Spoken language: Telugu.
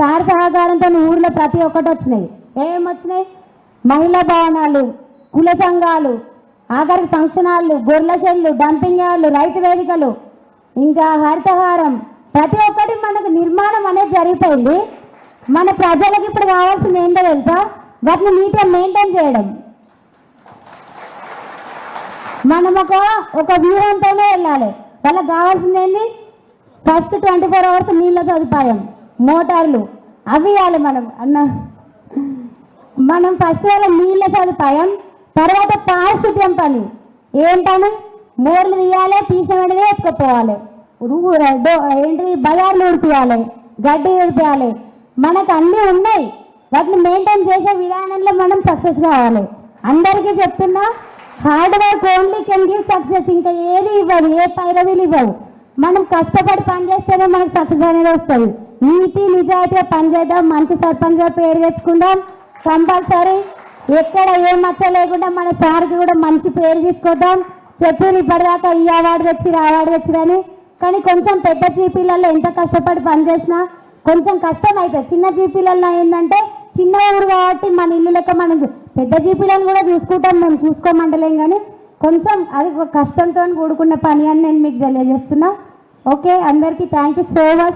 సార్ సహకారంతో ఊర్లో ప్రతి ఒక్కటి వచ్చినాయి. ఏం వచ్చినాయి? మహిళా భవనాలు కుల సంఘాలు ఆఖరికి ఫంక్షన్ హాళ్ళు గొర్రెల షెడ్లు డంపింగ్ యార్డ్లు రైతు వేదికలు. ఇంకా హరితహారం. ప్రతి ఒక్కటి మనకు నిర్మాణం అనేది జరిగిపోయింది. మన ప్రజలకు ఇప్పుడు కావాల్సింది ఏంటో తెలుసా? వాటిని నీట్గా మెయింటైన్ చేయడం. మనం ఒక ఒక వ్యూహంతోనే వెళ్ళాలి. వాళ్ళకి కావాల్సింది ఏంటి ఫస్ట్ ట్వంటీ ఫోర్ అవర్స్ నీళ్ళ సదుపాయం. మోటార్లు. అవి ఇవ్వాలి మనం. అన్న మనం ఫస్ట్ వాళ్ళ నీళ్ళ సదుపాయం తర్వాత పారిశుద్ధ్యం పని. ఏంటని మోర్లు తీయాలి తీసిన వెంటనే ఎత్తుకుపోవాలి. ఊ- ఏంటిది? బజార్లు ఉడిపియాలి గడ్డి ఉడిపియాలి మనకు అన్నీ ఉన్నాయి. వాటిని మెయింటైన్ చేసే విధానంలో మనం సక్సెస్ కావాలి. అందరికీ చెప్తున్నా hard work only can give success ఇంకా ఏది ఇవ్వదు ఏ పైరవీలు ఇవ్వవు. మనం కష్టపడి పని చేస్తేనే మనకు సక్సెస్ అనేది వస్తుంది. నీతి నిజాయితీ పని చేద్దాం మంచి సర్పంచ్ పేరు తెచ్చుకుందాం. కంపల్సరీ ఎక్కడ ఏ మచ్చ లేకుండా మన సార్కి కూడా మంచి పేరు తీసుకొద్దాం. చెప్పారు ఇప్పటిదాకా ఈ అవార్డు తెచ్చిరు ఆ అవార్డు తెచ్చిరని కానీ కొంచెం పెద్ద జీపీలలో ఎంత కష్టపడి పనిచేసినా కొంచెం కష్టం అవుతుంది చిన్న జీపీలలో ఏంటంటే చిన్న ఊరు కాబట్టి మన ఇల్లు లెక్క మనం పెద్ద జీపీలను కూడా చూసుకుంటాం మేము చూసుకోమంటలేం కానీ కొంచెం అది ఒక కష్టంతో కూడుకున్న పని అని నేను మీకు తెలియజేస్తున్నా. ఓకే అందరికీ థ్యాంక్ యూ సో మచ్